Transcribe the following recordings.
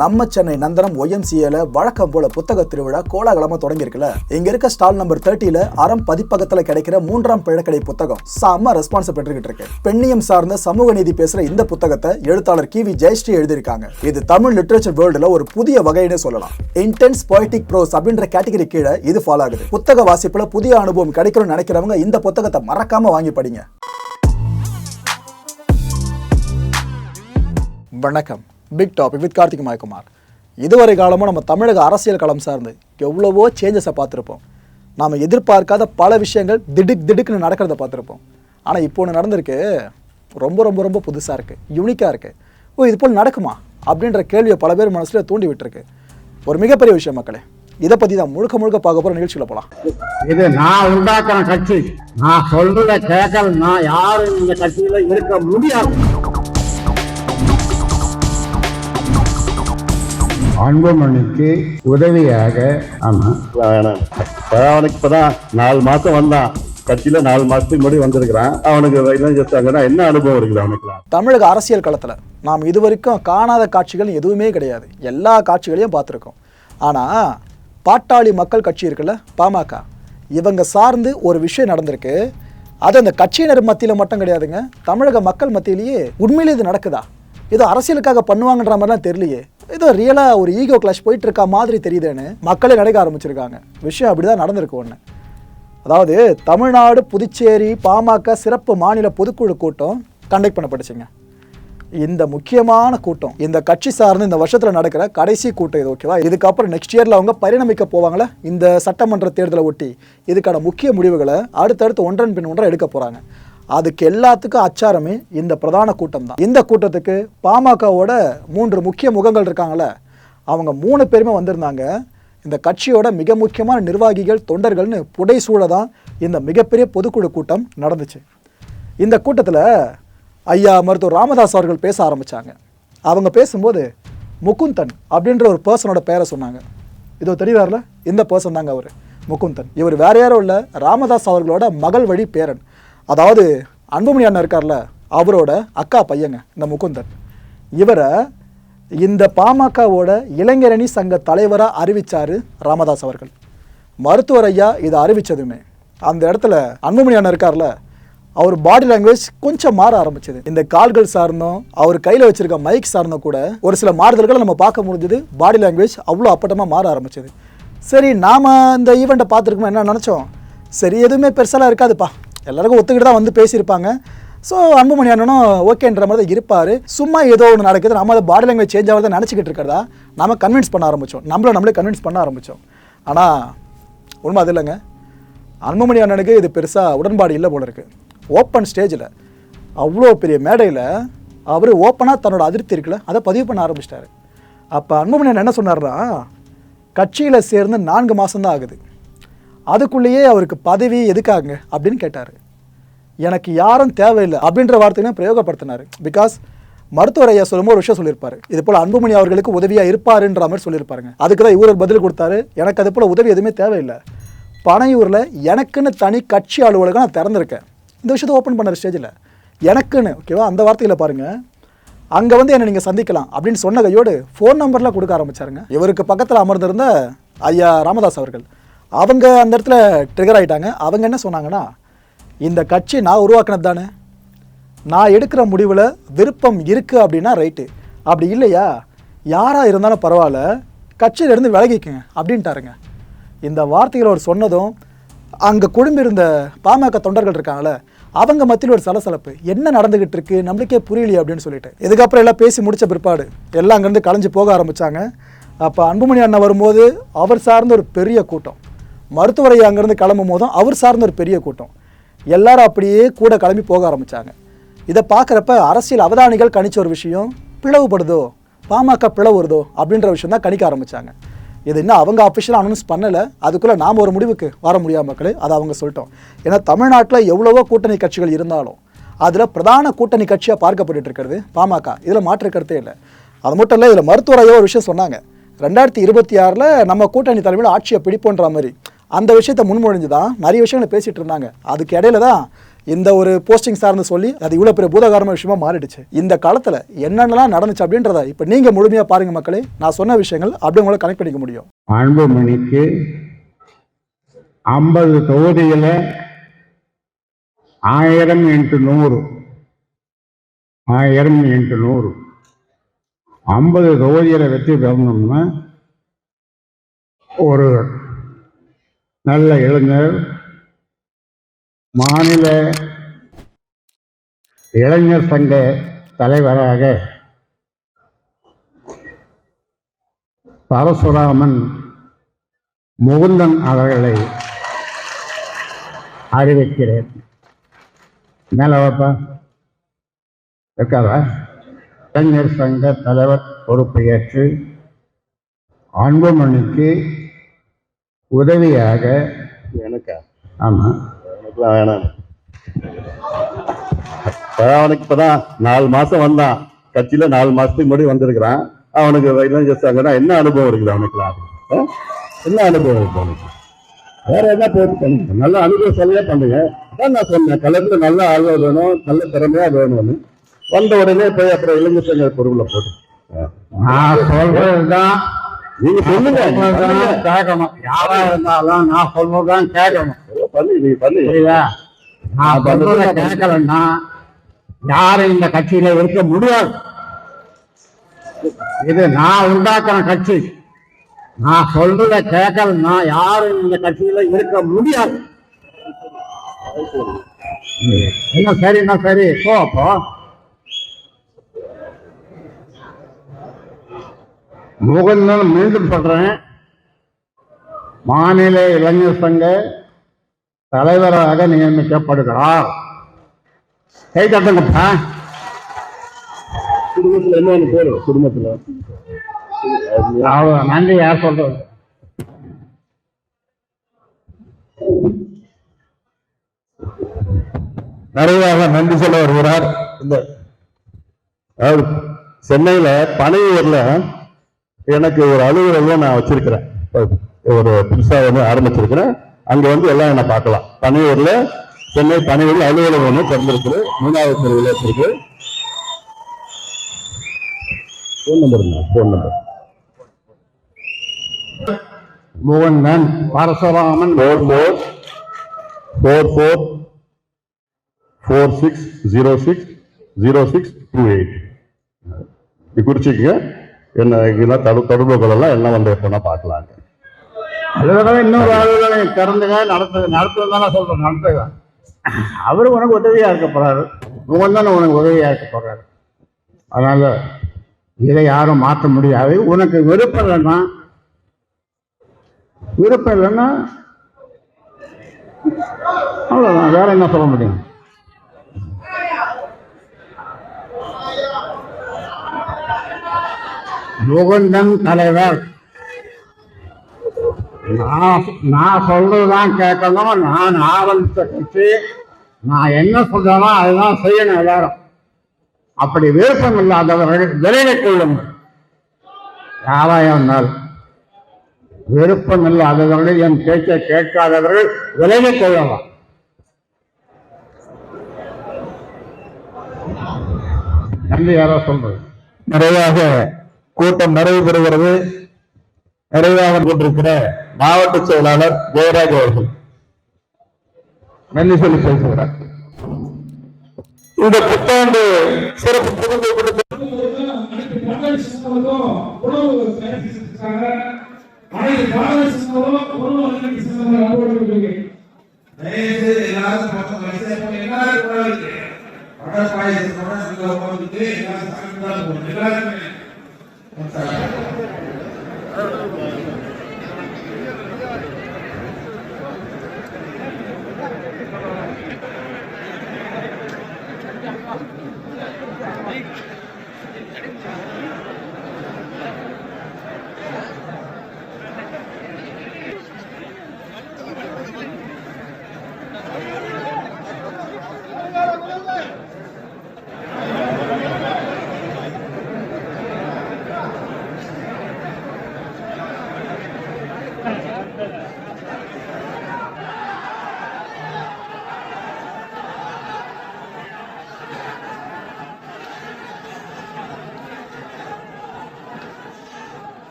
நம்ம சென்னை நந்தனம் ஒய்எம்சிஏல வழக்கம் போல புத்தக திருவிழா கோலாகலமா தொடங்கியிருக்குல்ல. இங்க இருக்க ஸ்டால் நம்பர் தேர்ட்டில அறம் பதிப்பகத்துல கிடைக்கிற மூன்றாம் பிழக்கடை புத்தகம் செம்ம ரெஸ்பான்ஸ் பெற்றுக்கிட்டு இருக்கு. பெண்ணியம் சார்ந்த சமூக நீதி பேசுற இந்த புத்தகத்தை எழுத்தாளர் கி வி ஜெயஸ்ரீ எழுதியிருக்காங்க. இது தமிழ் லிட்ரேச்சர் வேர்ல்டுல ஒரு புதிய வகைன்னு சொல்லலாம். இன்டென்ஸ் பொய்டிக் ப்ரோஸ் அப்படின்ற கேட்டகரி கீழே இது ஃபாலோ ஆகுது. புத்தக வாசிப்புல புதிய அனுபவம் கிடைக்கணும்னு நினைக்கிறவங்க இந்த புத்தகத்தை மறக்காம வாங்கி படிங்க. வணக்கம். Big topic with Karthik Mayakumar இதுவரை காலமும் நம்ம தமிழக அரசியல் களம் சார்ந்து எவ்வளவோ சேஞ்சஸை பார்த்துருப்போம். நாம் எதிர்பார்க்காத பல விஷயங்கள் திடுக் திடுக்குன்னு நடக்கிறத பார்த்துருப்போம். ஆனால் இப்போ ஒன்று நடந்திருக்கு. ரொம்ப ரொம்ப ரொம்ப புதுசாக இருக்குது யூனிக்காக இருக்குது ஓ இது போல் நடக்குமா? அப்படின்ற கேள்வியை பல பேர் மனசில் தூண்டி விட்டுருக்கு ஒரு மிகப்பெரிய விஷயம் மக்களே இதை பற்றி தான் முழுக்க முழுக்க பார்க்க போகிற நிகழ்ச்சியில் போகலாம் இது நான் உண்டாக்குற கட்சி. நான் சொல்றத கேட்கலன்னா யாரும் இந்த கட்சியில் இருக்க முடியாது. அன்புமணிக்கு உதவியாக ஆமா. வேணாம். அவனுக்கு இப்பதான் நாலு மாசம் வந்தான். கட்சியில நாலு மாசத்துக்கு முன்னாடி வந்திருக்கிறான். அவனுக்கு என்ன அனுபவம் இருக்குது அவனுக்கு? தமிழக அரசியல் களத்தில் நாம் இதுவரைக்கும் காணாத காட்சிகள் எதுவுமே கிடையாது. எல்லா காட்சிகளையும் பார்த்துருக்கோம். ஆனால் பாட்டாளி மக்கள் கட்சி இருக்குல்ல பாமக. இவங்க சார்ந்து ஒரு விஷயம் நடந்திருக்கு. அது அந்த கட்சியினர் மத்தியில் மட்டும் கிடையாதுங்க. தமிழக மக்கள் மத்தியிலேயே உண்மையிலே இது நடக்குதா? ஏதோ அரசியலுக்காக பண்ணுவாங்கன்ற மாதிரிலாம் தெரியலையே. ஏதோ ரியலாக ஒரு ஈகோ கிளாஷ் போயிட்டு இருக்க மாதிரி தெரியுதுன்னு மக்களே நடக்க ஆரம்பிச்சிருக்காங்க. விஷயம் அப்படிதான் நடந்திருக்கு ஒன்று அதாவது தமிழ்நாடு புதுச்சேரி பாமக சிறப்பு மாநில பொதுக்குழு கூட்டம் கண்டக்ட் பண்ணப்பட்டுச்சுங்க. இந்த முக்கியமான கூட்டம் இந்த கட்சி சார்ந்து இந்த வருஷத்தில் நடக்கிற கடைசி கூட்டம் இது ஓகேவா இதுக்கப்புறம் நெக்ஸ்ட் இயரில் அவங்க பரிணமிக்க போவாங்களே? இந்த சட்டமன்ற தேர்தலை ஒட்டி இதுக்கான முக்கிய முடிவுகளை அடுத்தடுத்து ஒன்றன் பின் ஒன்றை எடுக்க போகிறாங்க அதுக்கு எல்லாத்துக்கும் அச்சாரமே இந்த பிரதான கூட்டம் தான் இந்த கூட்டத்துக்கு பாமகவோட மூன்று முக்கிய முகங்கள் இருக்காங்களே அவங்க மூணு பேருமே வந்திருந்தாங்க. இந்த கட்சியோட மிக முக்கியமான நிர்வாகிகள் தொண்டர்கள்னு புடை சூழ தான் இந்த மிகப்பெரிய பொதுக்குழு கூட்டம் நடந்துச்சு. இந்த கூட்டத்தில் ஐயா மருத்துவர் ராமதாஸ் அவர்கள் பேச ஆரம்பித்தாங்க அவங்க பேசும்போது முகுந்தன் அப்படின்ற ஒரு பர்சனோட பேரை சொன்னாங்க. இதோ தெரியுறாருல இந்த பர்சன் தாங்க அவர் முகுந்தன். இவர் வேற யாரும் இல்லை ராமதாஸ் அவர்களோட மகள் வழி பேரன். அதாவது அன்புமணி அண்ணன் இருக்கார்ல அவரோட அக்கா பையங்க இந்த முகுந்தன். இவரை இந்த பாமகவோட இளைஞரணி சங்க தலைவராக அறிவிச்சாரு ராமதாஸ் அவர்கள். மருத்துவர் ஐயா இதை அறிவித்ததுமே அந்த இடத்துல அன்புமணி அண்ணன் இருக்கார்ல அவர் பாடி லாங்குவேஜ் கொஞ்சம் மாற ஆரம்பிச்சது. இந்த கால்கள் சார்ந்தும் அவர் கையில் வச்சிருக்க மைக் சார்ந்தும் கூட ஒரு சில மாறுதல்களை நம்ம பார்க்க முடிஞ்சது. பாடி லாங்குவேஜ் அவ்வளோ அப்பட்டமாக மாற ஆரம்பிச்சது. சரி நாம் இந்த ஈவெண்ட்டை பார்த்துருக்கோம் என்ன நினச்சோம்? சரி எதுவுமே பெருசாலாம் இருக்காதுப்பா. எல்லாருக்கும் ஒத்துக்கிட்டு தான் வந்து பேசியிருப்பாங்க. ஸோ அன்புமணி அண்ணனும் ஓகேன்ற மாதிரி தான் இருப்பார். சும்மா ஏதோ ஒன்று நடக்குது. நம்ம அதை பாடி லாங்குவேஜ் சேஞ்ச் ஆகிறத நினச்சிக்கிட்டு இருக்கிறதா? நம்ம கன்வின்ஸ் பண்ண ஆரம்பித்தோம் நம்மளை நம்மளே கன்வின்ஸ் பண்ண ஆரம்பித்தோம் ஆனால் உண்மை அது இல்லைங்க. அன்புமணி அண்ணனுக்கு இது பெருசாக உடன்பாடு இல்லை போல இருக்குது ஓப்பன் ஸ்டேஜில் அவ்வளோ பெரிய மேடையில் அவர் ஓப்பனாக தன்னோட அதிருப்தி இருக்குல்ல அதை பதிவு பண்ண ஆரம்பிச்சிட்டாரு. அப்போ அன்புமணி அண்ணன் என்ன சொன்னார்னா கட்சியில் சேர்ந்து நான்கு மாதம்தான் ஆகுது. அதுக்குள்ளேயே அவருக்கு பதவி எதுக்காங்க அப்படின்னு கேட்டார். எனக்கு யாரும் தேவையில்லை அப்படின்ற வார்த்தையும் பிரயோகப்படுத்தினார். பிகாஸ் மருத்துவர் ஐயா சொல்லும்போது ஒரு விஷயம் சொல்லியிருப்பாரு. இது போல் அன்புமணி அவர்களுக்கு உதவியாக இருப்பாருன்ற மாதிரி சொல்லியிருப்பாருங்க. அதுக்கு தான் இவர் பதில் கொடுத்தாரு. எனக்கு அது போல் உதவி எதுவுமே தேவையில்லை. பனையூரில் எனக்குன்னு தனி கட்சி அலுவலகம் நான் திறந்திருக்கேன். இந்த விஷயத்தை ஓப்பன் பண்ண ஸ்டேஜில் எனக்குன்னு ஓகேவா அந்த வார்த்தையில் பாருங்கள் அங்கே வந்து என்னை நீங்கள் சந்திக்கலாம் அப்படின்னு சொன்ன கையோடு ஃபோன் நம்பர்லாம் கொடுக்க ஆரம்பிச்சாருங்க. இவருக்கு பக்கத்தில் அமர்ந்திருந்த ஐயா ராமதாஸ் அவர்கள். அவங்க அந்த இடத்துல ட்ரிகர் ஆகிட்டாங்க அவங்க என்ன சொன்னாங்கன்னா இந்த கட்சி நான் உருவாக்கினது தானே. நான் எடுக்கிற முடிவில் விருப்பம் இருக்குது அப்படின்னா ரைட்டு அப்படி இல்லையா? யாராக இருந்தாலும் பரவாயில்ல. கட்சியிலேருந்து விலகிக்குங்க அப்படின்ட்டாருங்க. இந்த வார்த்தைகள் அவர் சொன்னதும் அங்கே குழும்பிருந்த பாமக தொண்டர்கள் இருக்காங்களே அவங்க மத்தியில் ஒரு சலசலப்பு. என்ன நடந்துக்கிட்டு இருக்கு? நம்மளுக்கே புரியலையே அப்படின்னு சொல்லிட்டு. இதுக்கப்புறம் எல்லாம் பேசி முடித்த பிற்பாடு எல்லாம் அங்கேருந்து கலைஞ்சு போக ஆரம்பிச்சாங்க. அப்போ அன்புமணி அண்ணன் வரும்போது அவர் சார்ந்த ஒரு பெரிய கூட்டம். மருத்துவரை அங்கேருந்து கிளம்பும் போதும் அவர் சார்ந்த ஒரு பெரிய கூட்டம். எல்லாரும் அப்படியே கூட கிளம்பி போக ஆரம்பிச்சாங்க. இதை பார்க்குறப்ப அரசியல் அவதானிகள் கணிச்ச ஒரு விஷயம் பிளவுபடுதோ பாமக பிளவுறுதோ அப்படின்ற விஷயம் தான் கணிக்க ஆரம்பித்தாங்க இது இன்னும் அவங்க அஃபிஷியலாக அனௌன்ஸ் பண்ணலை. அதுக்குள்ளே நாம் ஒரு முடிவுக்கு வர முடியாத மக்களே அதை அவங்க சொல்லிட்டோம். ஏன்னா தமிழ்நாட்டில் எவ்வளவோ கூட்டணி கட்சிகள் இருந்தாலும் அதில் பிரதான கூட்டணி கட்சியாக பார்க்கப்பட்டு இருக்கிறது பாமக. இதில் மாற்று கருத்தே இல்லை. அது மட்டும் இல்லை இதில் மருத்துவரையோ ஒரு விஷயம் சொன்னாங்க. ரெண்டாயிரத்தி இருபத்தி ஆறில் நம்ம கூட்டணி தலைமையில் ஆட்சியை பிடிப்போன்ற மாதிரி. அந்த விஷயத்தை முன்மொழிஞ்சு தான் நிறைய விஷயங்களை பேசிகிட்டு இருந்தாங்க. அதுக்கு இடையில தான் இந்த ஒரு போஸ்டிங் சார்ந்து சொல்லி அது இவ்வளோ பெரிய பூதகாரமான விஷயமா மாறிடுச்சு. இந்த காலத்தில் என்னென்னலாம் நடந்துச்சு அப்படின்றத இப்போ நீங்கள் முழுமையாக பாருங்க மக்களே. நான் சொன்ன விஷயங்கள் அப்படி உங்களை கனெக்ட் பண்ணிக்க முடியும். அன்புமணிக்கு ஐம்பது தொகுதியில் ஆயிரம் இன்ட்டு நூறு. ஆயிரம் இன்ட்டு நூறு. ஐம்பது தொகுதியில் வெற்றி பெறணும்னா ஒரு நல்ல இளைஞர் மாநில இளைஞர் சங்க தலைவராக பரசுராமன் முகுந்தன் அவர்களை அறிவிக்கிறேன். மேலவாப்பா வாப்பா. இருக்காதா இளைஞர் சங்க தலைவர் பொறுப்பை ஏற்று அன்புமணிக்கு உதவியாக. எனக்கா? ஆமா. எனக்குலாம் வேணாம். அவனுக்கு இப்பதான் நாலு மாசம் வந்தான். கட்சியில நாலு மாசத்துக்கு முன்னாடி வந்திருக்கிறான். அவனுக்கு இளைஞர் ஜெயிச்சாங்கன்னா என்ன அனுபவம் இருக்குது அவனுக்குலாம்? என்ன அனுபவம் இருக்கு அவனுக்கு? வேற என்ன போட்டு பண்ணுங்க? நல்ல அனுபவம் சொல்லியே பண்ணுங்க. நான் சொன்னேன் கலந்து நல்ல ஆழ்வா வேணும் நல்ல திறமையா வேணும்னு. வந்த உடனே போய் அப்புறம் இளைஞர் சங்க பொருளை போட்டு. நான் சொல்றதுதான் நீங்க சொல்லுங்க. கேட்கணும். யாரா இருந்தாலும் நான் சொல்றதுதான் கேட்கணும். பண்ணு நீங்க பண்ணு. புரியுதா? நான் சொல்றத கேட்கலன்னா யாரும் இந்த கட்சியில இருக்க முடியாது. இது நான் உண்டாக்குற கட்சி. நான் சொல்றத கேட்கலன்னா யாரும் இந்த கட்சியில இருக்க முடியாது. என்ன சரி என்ன சரி? போ அப்போ முகந்தன் மீண்டும் சொல்றேன். மாநில இளைஞர் சங்க தலைவராக நியமிக்கப்படுகிறார். கை தட்டுங்கப்பா குடும்பத்துல என்னன்னு பேரு குடும்பத்துல? அவ்வளவு நன்றி யார் சொல்றது? நிறைவாக நன்றி சொல்ல வருகிறார். இந்த அதாவது சென்னையில பனையூர்ல எனக்கு ஒரு அலுவலகம் நான் வச்சிருக்கிறேன். ஒரு புதுசா வந்து ஆரம்பிச்சிருக்கிறேன். அங்க வந்து எல்லாம் என்ன பார்க்கலாம். பனையூர்ல சென்னை பனையூர்ல அலுவலகம் ஒன்று திறந்திருக்குது. மூணாவது தெருவில் இருக்கு phone number phone number Mukanthan Parasuraman. Four four four four four six zero six zero six two eight குறிச்சிக்கங்க. என்ன தடு தொடர்புகளெல்லாம் எல்லாம் வந்து எப்போனா பார்க்கலாங்க. அதுதான் இன்னொரு அலுவலகம் திறந்துங்க நடத்து நடத்துன்னு தானே சொல்கிறேன் நடத்துங்க. அவர் உனக்கு உதவியாக இருக்க போறாரு. தானே உனக்கு உதவியாக இருக்க போகிறாரு அதனால் இதை யாரும் மாற்ற முடியாது. உனக்கு விருப்பம் இல்லைன்னா விருப்பம் இல்லைன்னா அவ்வளோதான் வேற என்ன சொல்ல முடியும்? முகுந்தன் தலைவர். நான் நான் சொல்றதுதான் கேட்கணும். நான் ஆரம்பித்த கட்சி. நான் என்ன சொல்றேனோ அதுதான் செய்யணும் எல்லாரும். அப்படி விருப்பம் இல்லாதவர்கள் விலகிக் கொள்ளுங்கள் யாராக இருந்தாலும் விருப்பம் இல்லாதவர்கள் என் பேச்சை கேட்காதவர்கள் விலகிக் கொள்ளலாம் நன்றி யாரோ சொல்றது. நிறையாக கூட்டம் நிறைவு பெறுகிறது நிறைவாக கொண்டிருக்கிற மாவட்ட செயலாளர் ஜெயராஜ் அவர்கள். நன்றி சொல்லி பேசுகிறார். இந்த புத்தாண்டு சிறப்பு புதுமை எல்லாருக்கும் எல்லாருக்கும் மகளிர் Thank you.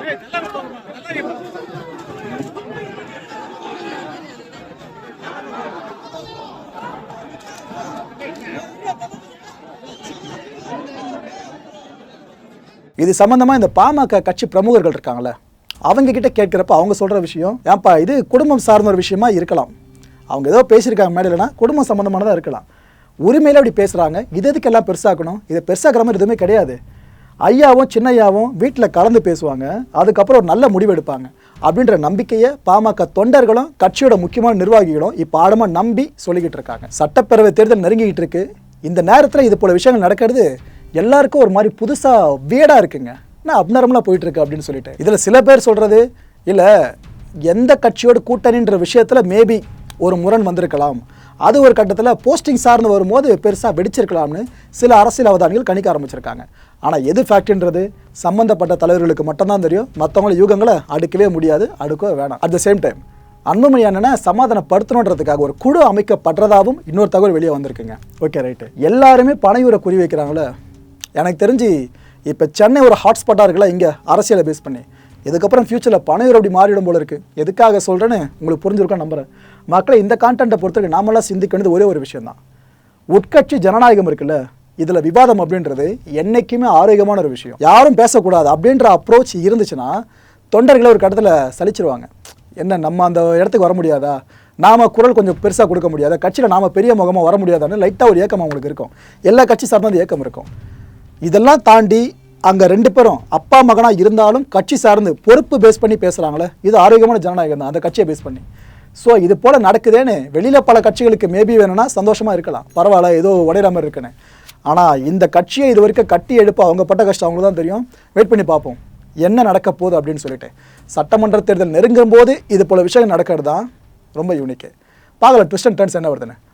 왜 달라고 달라고 இது சம்மந்தமாக இந்த பாமக கட்சி பிரமுகர்கள் இருக்காங்களே அவங்க கிட்ட கேட்குறப்ப அவங்க சொல்கிற விஷயம் ஏன்ப்பா இது குடும்பம் சார்ந்த ஒரு விஷயமா இருக்கலாம். அவங்க ஏதோ பேசியிருக்காங்க மேடையிலனா குடும்பம் சம்மந்தமானதாக இருக்கலாம். உரிமையில் அப்படி பேசுகிறாங்க இது எதுக்கு எல்லாம் பெருசாக்கணும்? இதை பெருசாக்கிற மாதிரி எதுவுமே கிடையாது. ஐயாவும் சின்னையாவும் வீட்டில் கலந்து பேசுவாங்க. அதுக்கப்புறம் ஒரு நல்ல முடிவு எடுப்பாங்க. அப்படின்ற நம்பிக்கையை பாமக தொண்டர்களும் கட்சியோட முக்கியமான நிர்வாகிகளும் இப்போ ஆழமாக நம்பி சொல்லிக்கிட்டு இருக்காங்க. சட்டப்பேரவை தேர்தல் நெருங்கிக்கிட்டு இருக்கு. இந்த நேரத்தில் இது போல விஷயங்கள் நடக்கிறது எல்லாருக்கும் ஒரு மாதிரி புதுசாக வியடாக இருக்குங்க. நான் அப்னரம்லாம் போயிட்டு இருக்கு அப்படின்னு சொல்லிட்டு. இதில் சில பேர் சொல்கிறது இல்லை எந்த கட்சியோட கூட்டணின்ற விஷயத்தில் மேபி ஒரு முரண் வந்திருக்கலாம். அது ஒரு கட்டத்தில் போஸ்டிங் சார்ந்து வரும்போது பெருசாக வெடிச்சிருக்கலாம்னு சில அரசியல் அவதானிகள் கணிக்க ஆரம்பிச்சிருக்காங்க. ஆனால் எது ஃபேக்ட்ரின்றது சம்மந்தப்பட்ட தலைவர்களுக்கு மட்டும்தான் தெரியும். மற்றவங்கள யூகங்களை அடுக்கவே முடியாது அடுக்கவே வேணாம். At the same time Anbumani அண்ணனை சமாதானப்படுத்தணுன்றதுக்காக ஒரு குழு அமைக்கப்படுறதாகவும் இன்னொரு தகவல் வெளியே வந்திருக்குங்க. ஓகே ரைட்டு எல்லாருமே பனையூரை குறி வைக்கிறாங்களே எனக்கு தெரிஞ்சு இப்போ சென்னை ஒரு ஹாட்ஸ்பாட்டாக இருக்குல்ல இங்கே அரசியலை பேஸ் பண்ணி. இதுக்கப்புறம் ஃப்யூச்சரில் பனையூர் அப்படி மாறிடும் போல இருக்குது எதுக்காக சொல்கிறேன்னு உங்களுக்கு புரிஞ்சிருக்கோம் நம்புறேன். மக்களை இந்த கான்டென்ட்டை பொறுத்தவரைக்கும் நாமெல்லாம் சிந்திக்க வேண்டியது ஒரே ஒரு விஷயந்தான் உட்கட்சி ஜனநாயகம் இருக்குல்ல இதில் விவாதம் அப்படின்றது என்னைக்குமே ஆரோக்கியமான ஒரு விஷயம். யாரும் பேசக்கூடாது அப்படின்ற அப்ரோச் இருந்துச்சுன்னா தொண்டர்களை ஒரு கட்டத்தில் சலிச்சிருவாங்க. என்ன நம்ம அந்த இடத்துக்கு வர முடியாதா? நாம குரல் கொஞ்சம் பெருசாக கொடுக்க முடியாதா? கட்சியில் நாம பெரிய முகமாக வர முடியாதான்னு லைட்டாக ஒரு ஏக்கம் அவங்களுக்கு இருக்கும். எல்லா கட்சி சார்ந்த ஏக்கம் இருக்கும். இதெல்லாம் தாண்டி அங்கே ரெண்டு பேரும் அப்பா மகனாக இருந்தாலும் கட்சி சார்ந்து பொறுப்பு பேஸ் பண்ணி பேசுகிறாங்களே இது ஆரோக்கியமான ஜனநாயகம் தான். அந்த கட்சியை பேஸ் பண்ணி. ஸோ இது போல் நடக்குதேன்னு வெளியில் பல கட்சிகளுக்கு மேபி வேணும்னா சந்தோஷமாக இருக்கலாம். பரவாயில்ல ஏதோ உடையிறாமல் மாதிரி இருக்குன்னு. ஆனால் இந்த கட்சியை இது வரைக்கும் கட்டி எழுப்ப அவங்க பட்ட கஷ்டம் அவங்களுக்கு தான் தெரியும். வெயிட் பண்ணி பார்ப்போம். என்ன நடக்க போகுது அப்படின்னு சொல்லிட்டு. சட்டமன்ற தேர்தல் நெருங்கும் போது இது போல் விஷயம் நடக்கிறது தான் ரொம்ப யூனிக்கு பார்க்கலாம் ட்விஸ்ட் அண்ட் டர்ன்ஸ் என்ன வருதுன்னு.